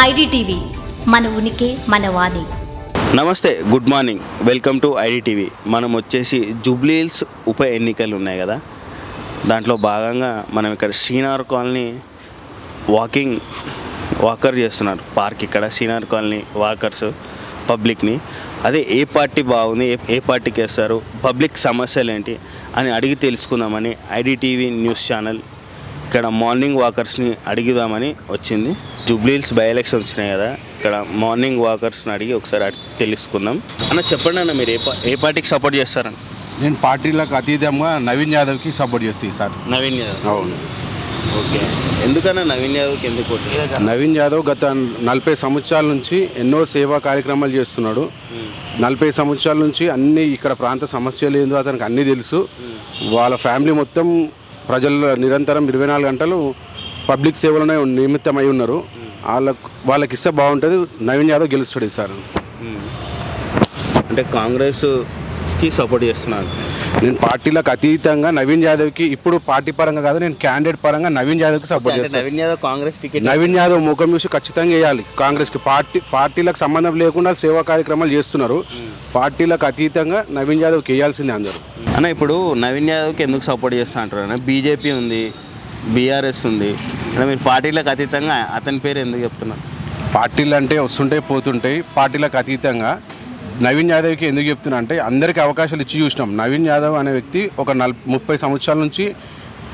IDTV మన ఉనికి మన వాణి. నమస్తే good morning. Welcome to IDTV. మనం వచ్చేసి జూబ్లీహిల్స్ ఉప ఎన్నికలు ఉన్నాయి కదా? దాంట్లో భాగంగా మనం ఇక్కడ శ్రీనార్ కాలనీ వాకింగ్ వాకర్ చేస్తున్నారు. పార్క్ ఇక్కడ శ్రీనార్ కాలనీ వాకర్స్ పబ్లిక్ని. అదే ఏ పార్టీ బాగుంది ఏ ఏ పార్టీకి వేస్తారు పబ్లిక్ సమస్యలు ఏంటి అని అడిగి తెలుసుకుందామని ఐడిటీవీ న్యూస్ ఛానల్ ఇక్కడ మార్నింగ్ వాకర్స్ని అడిగిదామని వచ్చింది. జూబ్లీహిల్స్ బై ఎలక్షన్స్ వచ్చినాయి కదా ఇక్కడ మార్నింగ్ వాకర్స్ని అడిగి ఒకసారి తెలుసుకుందాం. అన్న చెప్పండి అన్న మీరు ఏ ఏ పార్టీకి సపోర్ట్ చేస్తారన్న నేను పార్టీలకు అతీతంగా నవీన్ యాదవ్కి సపోర్ట్ చేస్తాను సార్. నవీన్ యాదవ్. అవును. ఓకే. ఎందుకన్నా నవీన్ యాదవ్కి ఎందుకు? నవీన్ యాదవ్ గత నలభై సంవత్సరాల నుంచి ఎన్నో సేవా కార్యక్రమాలు చేస్తున్నాడు. నలభై సంవత్సరాల నుంచి అన్ని ఇక్కడ ప్రాంత సమస్యలు ఏందో అతనికి అన్నీ తెలుసు. వాళ్ళ ఫ్యామిలీ మొత్తం ప్రజల్లో నిరంతరం ఇరవై నాలుగు గంటలు పబ్లిక్ సేవలోనే నిమిత్తమై ఉన్నారు. వాళ్ళకు వాళ్ళకి ఇస్తే బాగుంటుంది. నవీన్ యాదవ్ గెలుస్తాడు ఈసారి. అంటే కాంగ్రెస్కి సపోర్ట్ చేస్తున్నారు. నేను పార్టీలకు అతీతంగా నవీన్ యాదవ్కి ఇప్పుడు పార్టీ పరంగా కాదు నేను క్యాండిడేట్ పరంగా నవీన్ యాదవ్కి సపోర్ట్ చేస్తాను నవీన్ యాదవ్ కాంగ్రెస్ టికెట్ నవీన్ యాదవ్ ముఖం చూసి ఖచ్చితంగా వేయాలి. కాంగ్రెస్కి పార్టీ పార్టీలకు సంబంధం లేకుండా సేవా కార్యక్రమాలు చేస్తున్నారు. పార్టీలకు అతీతంగా నవీన్ యాదవ్కి వేయాల్సిందే అందరూ. అన్న ఇప్పుడు నవీన్ యాదవ్కి ఎందుకు సపోర్ట్ చేస్తా అంటారు అన్న బీజేపీ ఉంది బీఆర్ఎస్ ఉంది. అంటే మీరు పార్టీలకు అతీతంగా అతని పేరు ఎందుకు చెప్తున్నారు? పార్టీలు అంటే వస్తుంటాయి పోతుంటాయి. పార్టీలకు అతీతంగా నవీన్ యాదవ్కి ఎందుకు చెప్తున్నా అంటే అందరికీ అవకాశాలు ఇచ్చి చూసినాం. నవీన్ యాదవ్ అనే వ్యక్తి ఒక నల్ ముప్పై సంవత్సరాల నుంచి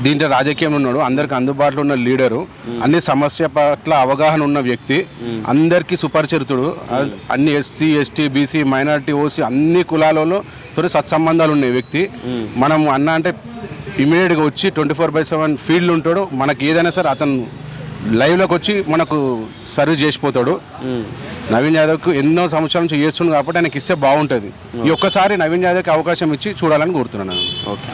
దీంట్లో రాజకీయంలో ఉన్నాడు. అందరికి అందుబాటులో ఉన్న లీడరు. అన్ని సమస్య పట్ల అవగాహన ఉన్న వ్యక్తి. అందరికీ సుపరిచితుడు. అ- అన్ని SC ST BC minority OC అన్ని కులాలలో తోటి సత్సంబంధాలు ఉన్న వ్యక్తి. మనం అన్న అంటే ఇమీడియట్గా వచ్చి twenty four by seven field ఉంటాడు. మనకి ఏదైనా సరే అతను లైవ్లోకి వచ్చి మనకు సర్వీస్ చేసిపోతాడు. నవీన్ యాదవ్కు ఎన్నో సంవత్సరాల నుంచి చేస్తుంది కాబట్టి ఆయనకి ఇస్తే బాగుంటుంది. ఈ ఒక్కసారి నవీన్ యాదవ్కి అవకాశం ఇచ్చి చూడాలని కోరుతున్నాను. ఓకే.